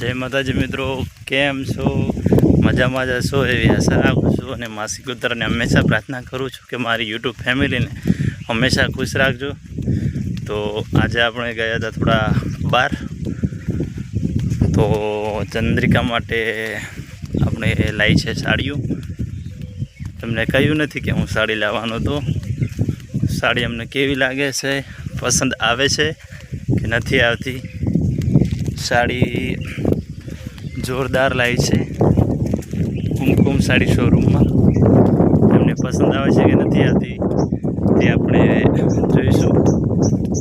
જય માતાજી મિત્રો, કેમ છો? મજામાં જ હશો? એવી આશા રાખું છું અને માસિક ઉત્તરને હંમેશા પ્રાર્થના કરું છું કે મારી યુટ્યુબ ફેમિલીને હંમેશા ખુશ રાખજો. તો આજે આપણે ગયા હતા થોડા બહાર તો ચંદ્રિકા માટે આપણે લાવી છે સાડીઓ. તમને કહ્યું નથી કે હું સાડી લાવવાનો હતો. સાડી અમને કેવી લાગે છે? પસંદ આવે છે કે નથી આવતી? સાડી જોરદાર લાવી છે. કુમકુમ સાડી શોરૂમમાં એમને પસંદ આવે છે કે નથી આવતી તે આપણે જોઈશું.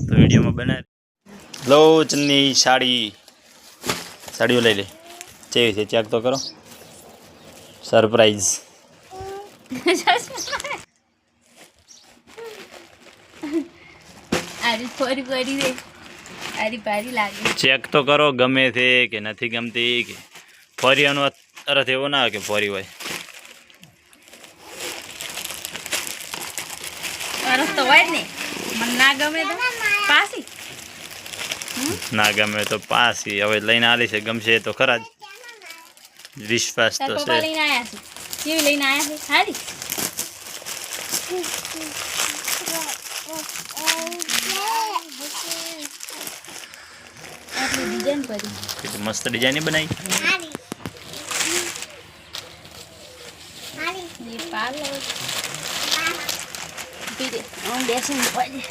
તો વિડીયોમાં બનાવી લો ચન્ની સાડી. સાડીઓ લઈ લે. કેવી છે? ચેક તો કરો. સરપ્રાઈઝ ચેક તો કરો ગમે છે કે નથી ગમતી કે ફરિયાનો અર્થ એવો ના હોય કે ફરી હોય. ને. મને ના ગમે તો. પાછી ના ગમે તો પાસી. હવે લઈને આલી છે ગમશે તો ખરા જ. વિશ્વાસ તો છે. લઈને આયા છે. કેવી લઈને આયા છે? સારી આટલી ડિઝાઇન પડી કેટલી મસ્ત ડિઝાઇન બનાવી. એ પાલ પીરે હું બેસીને પડે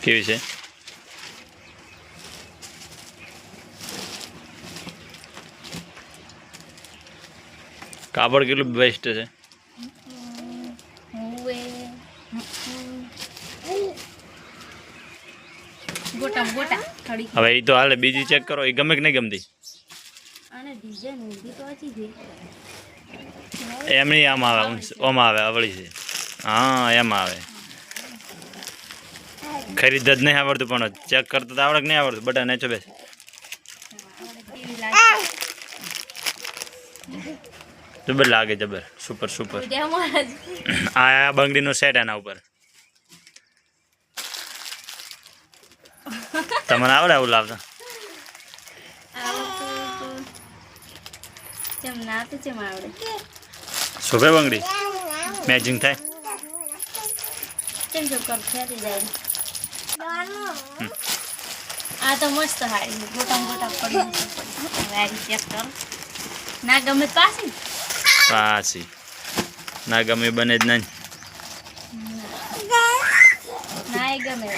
કેવી છે કાપડ કેટલું બેસ્ટ છે હવે એ તો હાલે બીજી ચેક કરો એ ગમે કે નહીં ગમતી અને ડિઝાઇન ઊંધી તો ઓછી છે એમની આમ આવે ઓમ આવે અવળી છે. હા એમાં આવે. ખરીદ જ નહીં આવડતું પણ ચેક કરતા તો આવડે કે નહીં આવડતું? બટા નેચો બેસ. જબર લાગે જબર. સુપર સુપર આ આ બંગડીનો સેટ એના ઉપર. તમને આવડે આવું લાવતા આવડતું તો ચમ ના તો શોભે બંગડી? મેચિંગ થાય. આ તો મસ્ત હારી ગોટા ગોટા પડી આ ચેક કરો ના ગમે પાસી પાછી ના ગમે બને જ નહીં. ના, એ ગમે.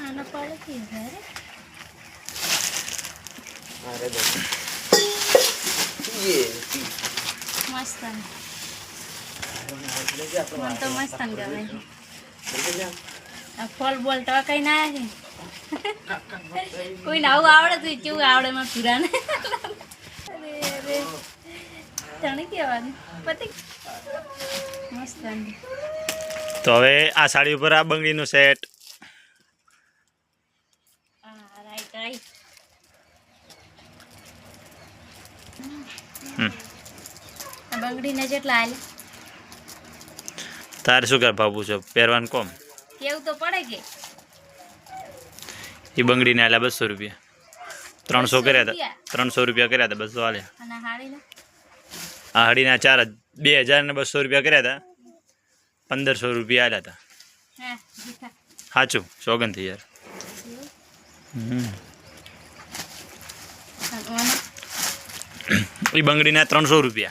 આનો પડે કે ઘરે મસ્ત મને તો મસ્ત ગમે આ ફળ બોલ તો કઈ ના કોઈ આવું આવડે તો કેવું આવડે માં પુરાને અરે અરે તને કહેવાનું પતિ મસ્ત તો હવે આ સાડી ઉપર આ બંગડીનું સેટ. રાઈટ હમ. આ બંગડીને જેટલા તારે શું કર ભાવવું છે? પહેરવાનું કોમ? કેવું તો પડે કે? એ બંગડીને આલ્યા બસો રૂપિયા. ત્રણસો બસો કર્યા હતા. રૂપિયા? ત્રણસો રૂપિયા કર્યા હતા બસો આલ્યા અને હાડીને? આ હડીના ચાર જ- બે હજાર ને બસો રૂપિયા કર્યા હતા. પંદરસો રૂપિયા આલ્યા હતા. હા જીઠા સાચું સોગનથી યાર. હમ. એ બંગડીના ત્રણસો રૂપિયા.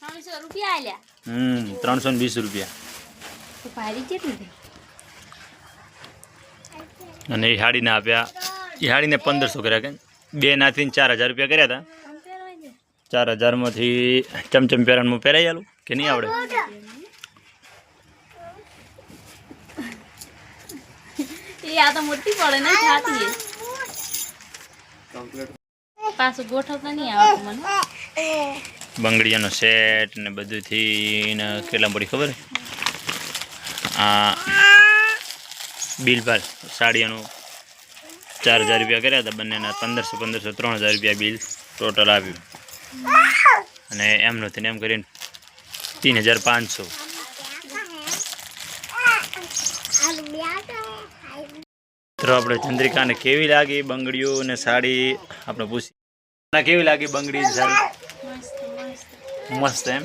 ત્રણસો રૂપિયા આલ્યા? હમ ત્રણસો ને વીસ રૂપિયા. તો ભારી કેટલી થઈ? અને એ હાડીને આપ્યા એ હાડીને પંદરસો કર્યા કે બે નાથી ચાર હજાર રૂપિયા કર્યા હતા ચાર હજારમાંથી ચમચમ પહેરવાનું પહેરાઈ આલું કે નહીં આવડે? આ તો મોટી પડે ને થાતી પાછું ગોઠવતા નહીં આવડતું મને. બંગડીયાનો સેટ ને બધુંથી ને કેટલા પડી ખબર? આ બિલભાલ સાડીઓનું ચાર હજાર રૂપિયા કર્યા હતા બંનેના, પંદરસો પંદરસો, ત્રણ હજાર રૂપિયા બિલ ટોટલ આવ્યું. અને એમનું થઈને એમ કરીને તીન હજાર પાંચસો. મિત્રો, આપણે ચંદ્રિકાને કેવી લાગી બંગડીઓ અને સાડી? આપણે પૂછી કેવી લાગી બંગડી સાડી? મસ્ત, એમ?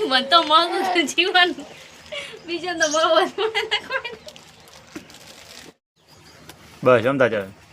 મન તો મગ જીવન. બીજો તો મગ જ મને કોઈ બસ જમતા જાવ